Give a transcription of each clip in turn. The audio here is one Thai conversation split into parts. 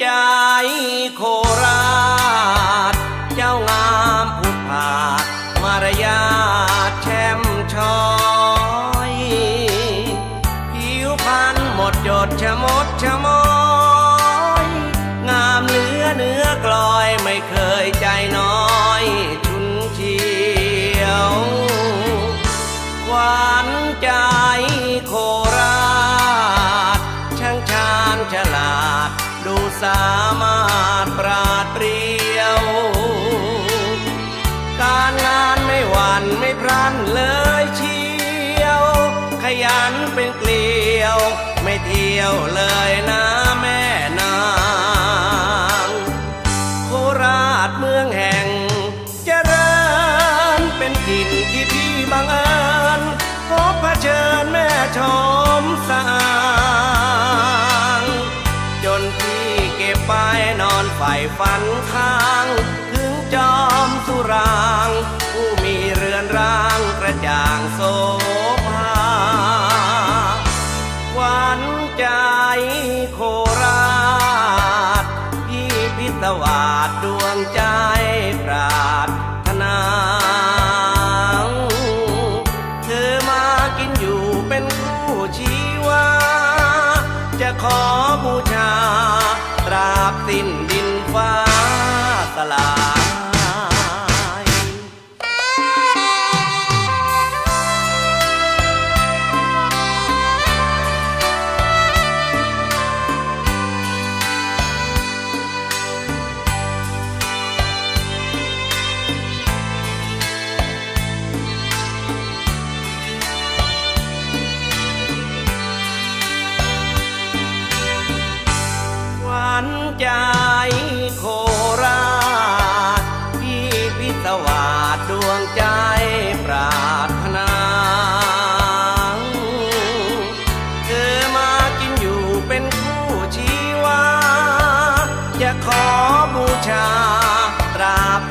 ใจโคราช เจ้างามผุดผาดมารยาทแช่มช้อยผิวพรรณหมดจดชะมดชะมอย งามเหลือเนื้อกลอยไม่เคย สามารถปราดเปรียว การงานไม่หวั่นไม่พรันเลยเชียว ขยันเป็นเกลียว ไม่เที่ยวเลยนะ ฝ่ฝันค้าง ถึงจอมสุราง ผู้มีเรือนร่างกระจ่างโสภาหวานใจโคราชพี่พิศวาสดวงใจปรารถนาเธอมากินอยู่เป็นคู่ชีวา จะขอบูชาตราบสิ้น ฟ้าสลาย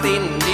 Cindy.